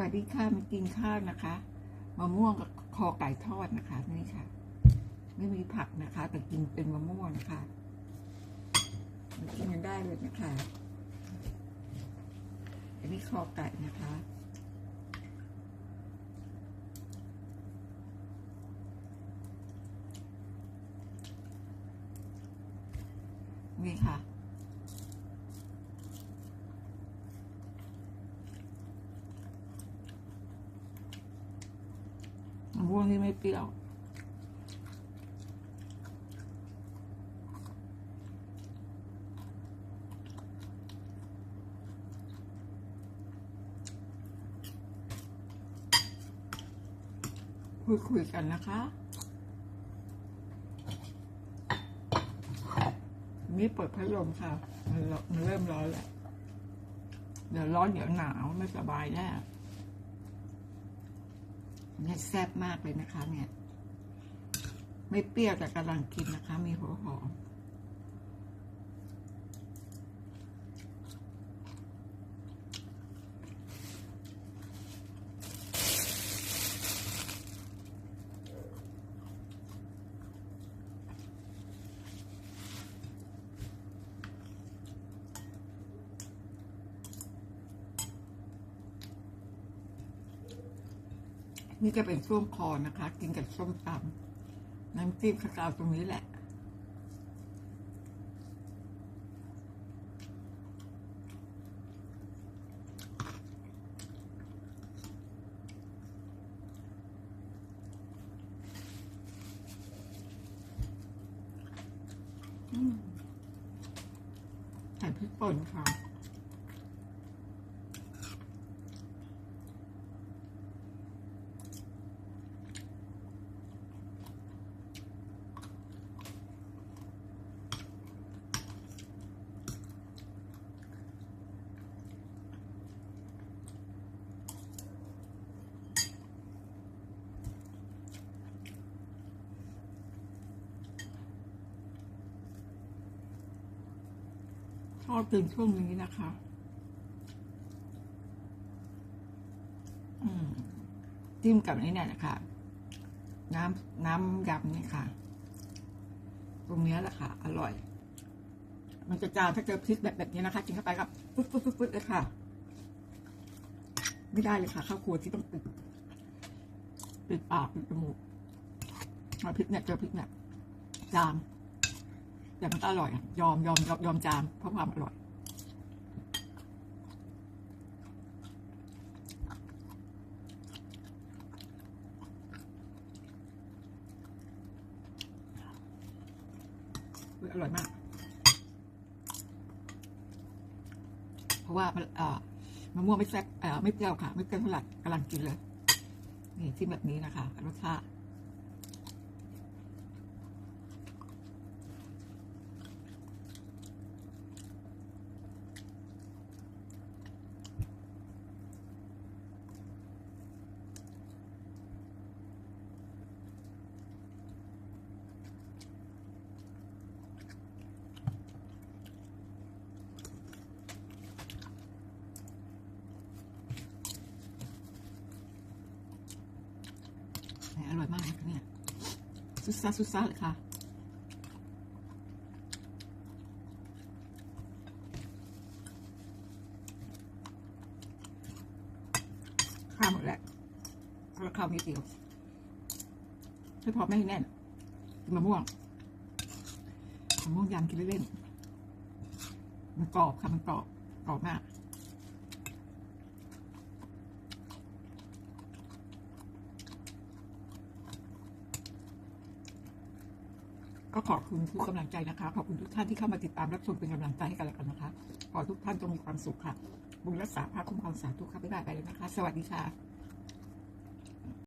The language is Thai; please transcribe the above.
วัสดีค่ะมากินข้าวนะคะมะม่วงกับคอไก่ทอดนะคะ นี่ค่ะ ไม่มีผักนะคะ แต่กินเป็นมะม่วงค่ะมากินกันได้เลยนะคะ อันนี้คอไก่นะคะนี่ค่ะะม่วงที่ไม่เปรี้ยว คุยคุยกันนะคะ นี่เปิดพัดลมค่ะ มันร้อนมันเริ่มร้อนแล้ว เดี๋ยวร้อนเดี๋ยวหนาวไม่สบายแน่ เนี่ยแซ่บมากเลยนะคะ เนี่ย ไม่เปรี้ยวแต่กำลังกินนะคะ มีหัวหอม นี่จะเป็นช่วงคอนะคะ กินกับส้มตำน้ำจิ้มข้าวตรงนี้แหละใส่พริกป่นค่ะ ชอบกินช่วงนี้นะคะ อืมจิ้มกับนี่เนี่ยนะคะ น้ำน้ำยำนี่ค่ะ ตรงนี้แหละค่ะ อร่อย มันจะจางถ้าเจอพริกแบบแบบนี้นะคะกินเข้าไปกับปึ๊ดปึ๊ดปึ๊ดปึ๊ดเลยค่ะ ไม่ได้เลยค่ะข้าวครัวที่ต้องปิดปิดปากปิดจมูกเอาพริกเนี่ยเจอพริกเนี่ยจาม แต่มันก็อร่อยอะยอมยอมยอมยอมจามเพราะความอร่อยอุ๊ยอร่อยมาก เพราะว่ามันเอ่อมะม่วงไม่แซ่บเอ่อไม่เปรี้ยวค่ะ ไม่เปรี้ยวเท่าไหร่กำลังกินเลย นี่ที่แบบนี้นะคะรสชาติ ร่อยมากนะคะเนี่ยซุดซ่าซุดซ่าเลยค่ะข้าวหมดแล้วแล้วข้าวมีเดียวให้พอไม่ให้แน่นกินมะม่วงมะม่วงยำกินเล่นๆมันกรอบค่ะมันกรอบกรอบมาก ก็ขอบคุณทุกกำลังใจนะคะ ขอบคุณทุกท่านที่เข้ามาติดตามรับชมเป็นกำลังใจให้กันแล้วกันนะคะ ขอทุกท่านจงมีความสุขค่ะ บุญรักษาพระคุ้มครองสาธุค่ะบ๊ายบายไปเลยนะคะ สวัสดีค่ะ